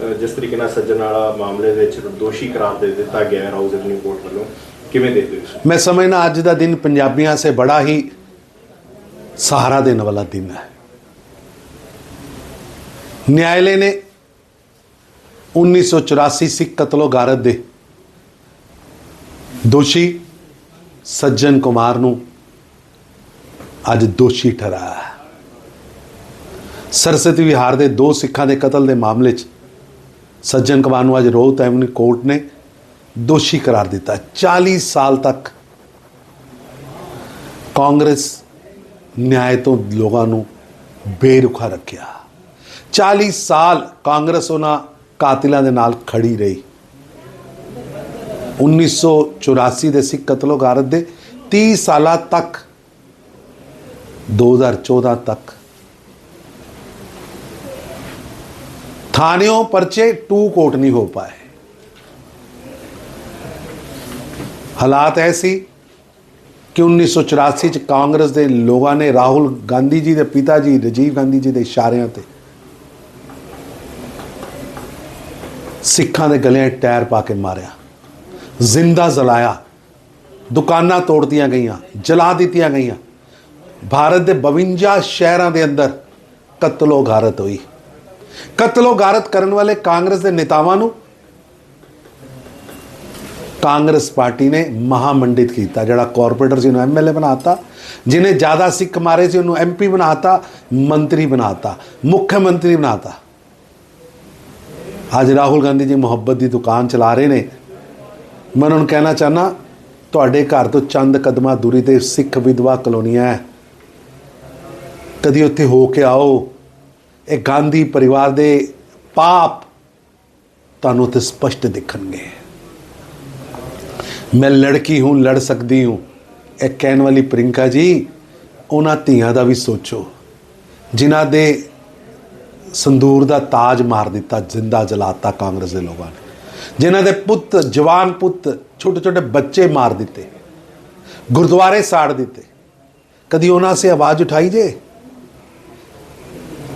ਅਹ ਜਿਸ ਤਰੀਕੇ ਨਾਲ ਸੱਜਣ ਵਾਲਾ ਮਾਮਲੇ ਦੇ ਵਿੱਚ ਦੋਸ਼ੀ ਕਰਾਰ ਦੇ ਦਿੱਤਾ ਗਿਆ ਹੈ ਰਾਉ ਜ਼ਮੀਨ ਕੋਰਟ ਵੱਲੋਂ ਕਿਵੇਂ ਦੇਖਦੇ ਹੋ ਤੁਸੀਂ? मैं समझना आज का दिन पंजाबियों से बड़ा ही सहारा देने वाला दिन है न्यायालय ने 1984 सिख कतलो गारत ਦੇ ਦੋਸ਼ੀ ਸੱਜਣ ਕੁਮਾਰ ਨੂੰ ਅੱਜ ਦੋਸ਼ੀ ਠਹਿਰਾਇਆ ਹੈ ਸਰਸਵਤੀ ਵਿਹਾਰ ਦੇ ਦੋ ਸਿੱਖਾਂ ਦੇ ਕਤਲ ਦੇ ਮਾਮਲੇ 'ਚ ਸੱਜਣ ਕੁਮਾਰ ਨੂੰ ਅੱਜ ਰੋਹਤ ਐਵਨੀ ਕੋਰਟ ਨੇ ਦੋਸ਼ੀ ਕਰਾਰ ਦਿੱਤਾ। 40 ਸਾਲ ਤੱਕ ਕਾਂਗਰਸ ਨਿਆਂ ਤੋਂ ਲੋਕਾਂ ਨੂੰ ਬੇਰੁਖਾ ਰੱਖਿਆ। 40 ਸਾਲ ਕਾਂਗਰਸ ਉਹਨਾਂ ਕਾਤਿਲਾਂ ਦੇ ਨਾਲ ਖੜੀ ਰਹੀ। 1984 ਦੇ ਸਿੱਖ ਕਤਲੋ ਗਾਰਤ ਦੇ 30 ਸਾਲਾਂ ਤੱਕ 2014 ਤੱਕ ਥਾਣਿਓਂ ਪਰਚੇ ਟੂ ਕੋਟ ਨਹੀਂ ਹੋ ਪਾਏ। ਹਾਲਾਤ ਐਸੀ ਕਿ 1984 ਚ ਕਾਂਗਰਸ ਦੇ ਲੋਕਾਂ ਨੇ ਰਾਹੁਲ ਗਾਂਧੀ ਜੀ ਦੇ ਪਿਤਾ ਜੀ, ਰਾਜੀਵ ਗਾਂਧੀ ਜੀ ਦੇ ਇਸ਼ਾਰਿਆਂ ਤੇ ਸਿੱਖਾਂ ਦੇ ਗਲਿਆਂ ਟਾਇਰ ਪਾ ਕੇ ਮਾਰਿਆ। ਜ਼ਿੰਦਾ ਜਲਾਇਆ। ਦੁਕਾਨਾਂ ਤੋੜਦੀਆਂ ਗਈਆਂ, ਜਲਾ ਦਿੱਤੀਆਂ ਗਈਆਂ। ਭਾਰਤ ਦੇ 52 ਸ਼ਹਿਰਾਂ ਦੇ ਅੰਦਰ ਕਤਲੋ ਗਾਰਤ ਹੋਈ। ਕਤਲੋ ਗਾਰਤ ਕਰਨ ਵਾਲੇ ਕਾਂਗਰਸ ਦੇ ਨੇਤਾਵਾਂ ਨੂੰ ਕਾਂਗਰਸ ਪਾਰਟੀ ਨੇ ਮਹਾਮੰਡਿਤ ਕੀਤਾ, ਜਿਹੜਾ ਕਾਰਪੋਰੇਟਰ ਸੀ, ਉਹਨੂੰ ਐਮਐਲਏ ਬਣਾਤਾ, ਜਿਹਨੇ ਜ਼ਿਆਦਾ ਸਿੱਖ ਮਾਰੇ ਸੀ, ਉਹਨੂੰ ਐਮਪੀ ਬਣਾਤਾ, ਮੰਤਰੀ ਬਣਾਤਾ, ਮੁੱਖ ਮੰਤਰੀ ਬਣਾਤਾ। ਅੱਜ ਰਾਹੁਲ ਗਾਂਧੀ ਜੀ ਮੁਹੱਬਤ ਦੀ ਦੁਕਾਨ ਚਲਾ ਰਹੇ ਨੇ। ਮੈਂ ਉਹਨਾਂ ਨੂੰ ਕਹਿਣਾ ਚਾਹਨਾ ਤੁਹਾਡੇ ਘਰ ਤੋਂ ਚੰਦ ਕਦਮਾਂ ਦੂਰੀ ਤੇ ਸਿੱਖ ਵਿਧਵਾ ਕਲੋਨੀਆਂ ਹੈ। ਕਦੀ ਉੱਥੇ ਹੋ ਕੇ ਆਓ। ਇਹ ਗਾਂਧੀ ਪਰਿਵਾਰ ਦੇ ਪਾਪ ਤੁਹਾਨੂੰ ਉੱਥੇ ਸਪਸ਼ਟ ਦਿਖਣਗੇ। ਮੈਂ ਲੜਕੀ ਹੂੰ, ਲੜ ਸਕਦੀ ਹੂੰ। ਇਹ ਕਹਿਣ ਵਾਲੀ ਪ੍ਰਿੰਕਾ ਜੀ, ਉਹਨਾਂ ਧੀਆਂ ਦਾ ਵੀ ਸੋਚੋ। ਜਿਨ੍ਹਾਂ ਦੇ ਸੰਦੂਰ ਦਾ ਤਾਜ ਮਾਰ ਦਿੱਤਾ, ਜ਼ਿੰਦਾ ਜਲਾਤਾ ਕਾਂਗਰਸ ਦੇ ਲੋਕਾਂ ਨੇ। ਜਿਨ੍ਹਾਂ ਦੇ ਪੁੱਤ, ਜਵਾਨ ਪੁੱਤ ਛੋਟੇ ਛੋਟੇ ਬੱਚੇ ਮਾਰ ਦਿੱਤੇ। ਗੁਰਦੁਆਰੇ ਸਾੜ ਦਿੱਤੇ। ਕਦੀ ਉਹਨਾਂ ਸੇ ਆਵਾਜ਼ ਉਠਾਈ ਜੇ?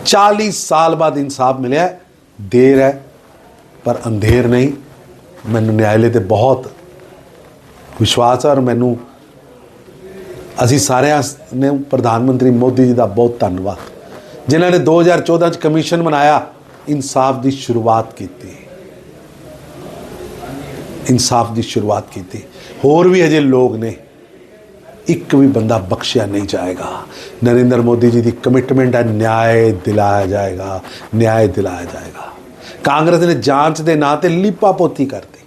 40 ਸਾਲ ਬਾਅਦ ਇਨਸਾਫ ਮਿਲਿਆ ਦੇਰ ਹੈ ਪਰ ਅੰਧੇਰ ਨਹੀਂ ਮੈਨੂੰ ਨਿਆਇਲੇ ਤੇ ਬਹੁਤ ਵਿਸ਼ਵਾਸ ਹੈ ਔਰ ਮੈਨੂੰ ਅਸੀਂ ਸਾਰਿਆਂ ਨੇ ਪ੍ਰਧਾਨ ਮੰਤਰੀ ਮੋਦੀ ਜੀ ਦਾ ਬਹੁਤ ਧੰਨਵਾਦ ਜਿਨ੍ਹਾਂ ਨੇ 2014 ਚ ਕਮਿਸ਼ਨ ਬਣਾਇਆ ਇਨਸਾਫ ਦੀ ਸ਼ੁਰੂਆਤ ਕੀਤੀ ਇਨਸਾਫ ਦੀ ਸ਼ੁਰੂਆਤ ਕੀਤੀ ਹੋਰ ਵੀ ਅਜੇ ਲੋਕ ਨੇ ਇੱਕ ਵੀ ਬੰਦਾ ਬਖਸ਼ਿਆ ਨਹੀਂ ਜਾਏਗਾ। ਨਰਿੰਦਰ ਮੋਦੀ ਜੀ ਦੀ ਕਮਿਟਮੈਂਟ ਹੈ, ਨਿਆਂ ਦਿਲਾਇਆ ਜਾਏਗਾ, ਨਿਆਂ ਦਿਲਾਇਆ ਜਾਏਗਾ। ਕਾਂਗਰਸ ਨੇ ਜਾਂਚ ਦੇ ਨਾਂ ਤੇ ਲੀਪਾ ਪੋਤੀ ਕਰਤੀ।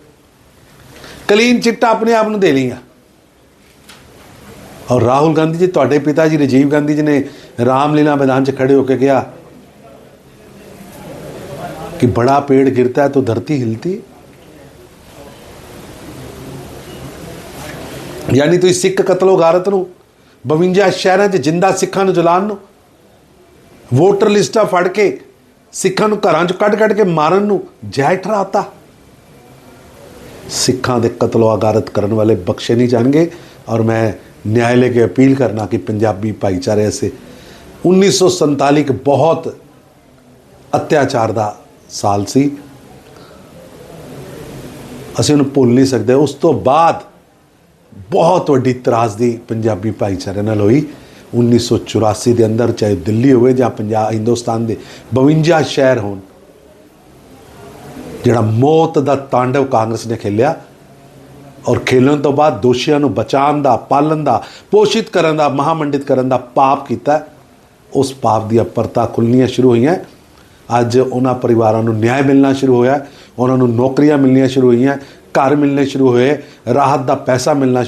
ਕਲੀਨ ਚਿੱਟਾ ਆਪਣੇ ਆਪ ਨੂੰ ਦੇ ਲਈਆਂ। ਔਰ ਰਾਹੁਲ ਗਾਂਧੀ ਜੀ, ਤੁਹਾਡੇ ਪਿਤਾ ਜੀ, ਰਾਜੀਵ ਗਾਂਧੀ ਜੀ ਨੇ ਰਾਮਲੀਲਾ ਮੈਦਾਨ 'ਚ ਖੜੇ ਹੋ ਕੇ ਕਿਹਾ ਕਿ ਬੜਾ ਪੇੜ ਗਿਰਤਾ ਹੈ, ਤਾਂ ਧਰਤੀ ਹਿਲਤੀ। ਯਾਨੀ ਤੁਸੀਂ ਸਿੱਖ ਕਤਲੋ ਗਾਰਤ ਨੂੰ 52 ਸ਼ਹਿਰਾਂ 'ਚ ਜਿੰਦਾ ਸਿੱਖਾਂ ਨੂੰ ਜਲਾਉਣ ਨੂੰ, ਵੋਟਰ ਲਿਸਟਾਂ ਫੜ ਕੇ ਸਿੱਖਾਂ ਨੂੰ ਘਰਾਂ 'ਚ ਕੱਢ-ਕੱਢ ਕੇ ਮਾਰਨ ਨੂੰ ਜੈ ਠਰਾਤਾ ਸਿੱਖਾਂ ਦੇ ਕਤਲੋ ਗਾਰਤ ਕਰਨ ਵਾਲੇ ਬਖਸ਼ੇ ਨਹੀਂ ਜਾਣਗੇ ਔਰ ਮੈਂ ਨਿਆਇਲੇ ਕੇ ਅਪੀਲ ਕਰਨਾ ਕਿ ਪੰਜਾਬੀ ਭਾਈਚਾਰੇ ਸੇ 1947 ਇੱਕ ਬਹੁਤ ਅਤਿਆਚਾਰ ਦਾ ਸਾਲ ਸੀ। ਅਸੀਂ ਉਹਨੂੰ ਭੁੱਲ ਨਹੀਂ ਸਕਦੇ। ਉਸ ਤੋਂ ਬਾਅਦ ਬਹੁਤ ਵੱਡੀ ਤਰਾਸਦੀ ਪੰਜਾਬੀ ਭਾਈਚਾਰੇ ਨਾਲ ਹੋਈ। 1984 ਦੇ ਅੰਦਰ, ਚਾਹੇ ਦਿੱਲੀ ਹੋਵੇ ਜਾਂ ਪੰਜਾਬ, ਹਿੰਦੁਸਤਾਨ ਦੇ 52 ਸ਼ਹਿਰ ਹੋਣ, ਜਿਹੜਾ ਮੌਤ ਦਾ ਤਾਂਡਵ ਕਾਂਗਰਸ ਨੇ ਖੇਲਿਆ ਔਰ ਖੇਲਣ ਤੋਂ ਬਾਅਦ ਦੋਸ਼ੀਆਂ ਨੂੰ ਬਚਾਉਣ ਦਾ, ਪਾਲਣ ਦਾ, ਪੋਸ਼ਿਤ ਕਰਨ ਦਾ, ਮਹਾਮੰਡਿਤ ਕਰਨ ਦਾ ਪਾਪ ਕੀਤਾ। ਉਸ ਪਾਪ ਦੀਆਂ ਪਰਤਾਂ ਖੁੱਲਣੀਆਂ ਸ਼ੁਰੂ ਹੋਈਆਂ। ਅੱਜ ਉਹਨਾਂ ਪਰਿਵਾਰਾਂ ਨੂੰ ਨਿਆਂ ਮਿਲਣਾ ਸ਼ੁਰੂ ਹੋਇਆ ਉਹਨਾਂ ਨੂੰ ਨੌਕਰੀਆਂ ਮਿਲਣੀਆਂ ਸ਼ੁਰੂ ਹੋਈਆਂ। ਘਰ ਮਿਲਣੇ ਸ਼ੁਰੂ ਹੋਏ। ਰਾਹਤ ਦਾ ਪੈਸਾ ਮਿਲਣਾ